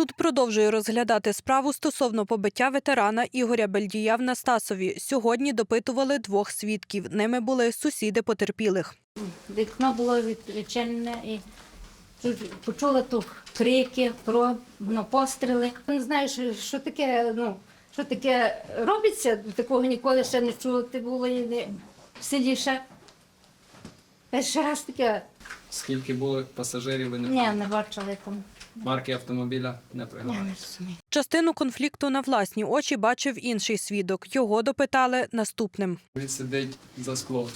Суд продовжує розглядати справу стосовно побиття ветерана Ігоря Бельдія в Настасові. Сьогодні допитували двох свідків. Ними були сусіди потерпілих. Вікно було від- відчинене і чу- почула тут крики, про ну, постріли. Не знаю, що, що таке, ну, що таке робиться, такого ніколи ще не чути було і не в селі ще. Перший раз таке Скільки було пасажирів, ви не ні, не бачили там. Марки автомобіля не Я пригадали. Частину конфлікту на власні очі бачив інший свідок. Його допитали наступним. Він сидить за склом.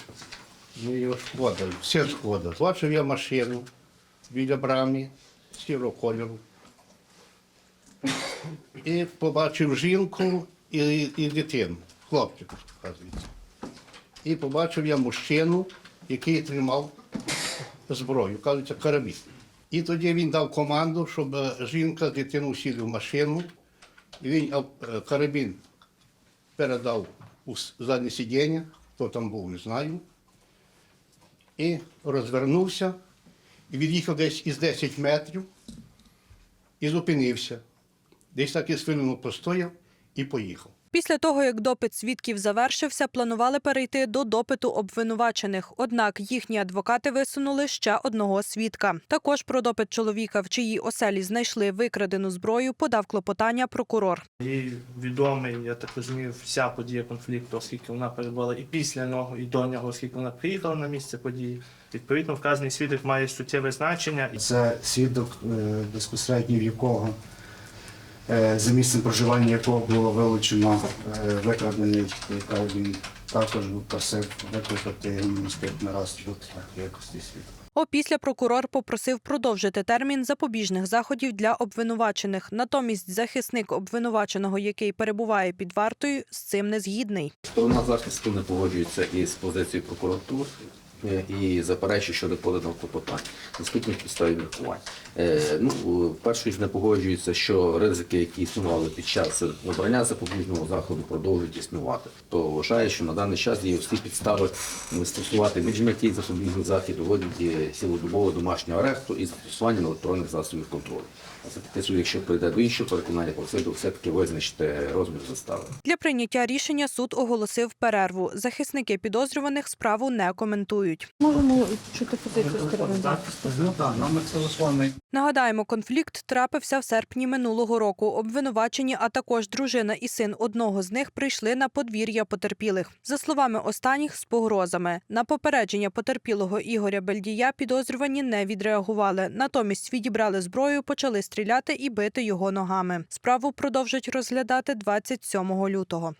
Ми його сходили, всі сходили. Бачив я машину біля брами сірого кольору. І побачив жінку і, і дитину, хлопчика, вказується. І побачив я мужчину, який тримав зброю, кажуть, карабін. І тоді він дав команду, щоб е, жінка дитину сіли в машину. І він е, карабін передав у заднє сидіння, хто там був, не знаю і розвернувся, і від'їхав десь із 10 метрів і зупинився. Десь так із хвилину постояв і поїхав. Після того, як допит свідків завершився, планували перейти до допиту обвинувачених. Однак їхні адвокати висунули ще одного свідка. Також про допит чоловіка, в чиїй оселі знайшли викрадену зброю, подав клопотання прокурор. Їй відомий, я так розумію, вся подія конфлікту, оскільки вона перебувала і після нього, і до нього, оскільки вона приїхала на місце події. Відповідно, вказаний свідок має суттєве значення. І Це свідок, е, безпосередньо в якого за місцем проживання якого було вилучено е, викрадений карабін. Також просив викликати наступний раз тут якості свідка. Опісля прокурор попросив продовжити термін запобіжних заходів для обвинувачених. Натомість захисник обвинуваченого, який перебуває під вартою, з цим не згідний. Сторона захисту не погоджується із позицією прокуратури е, і заперечує щодо поданого клопотання. Наступних підставі міркувань. Е, ну, е, перше, не погоджується, що ризики, які існували під час обрання запобіжного заходу, продовжують існувати. То вважає, що на даний час є всі підстави застосувати міжметій запобіжний захід у вигляді цілодобового домашнього аресту і застосування електронних засобів контролю. Це якщо прийде до іншого переконання, просити все-таки визначити розмір застави. Для прийняття рішення суд оголосив перерву. Захисники підозрюваних справу не коментують. Можемо чути позицію сторони. Нагадаємо, конфлікт трапився в серпні минулого року. Обвинувачені, а також дружина і син одного з них прийшли на подвір'я потерпілих. За словами останніх, з погрозами. На попередження потерпілого Ігоря Бельдія підозрювані не відреагували. Натомість відібрали зброю, почали стріляти і бити його ногами. Справу продовжать розглядати 27 лютого.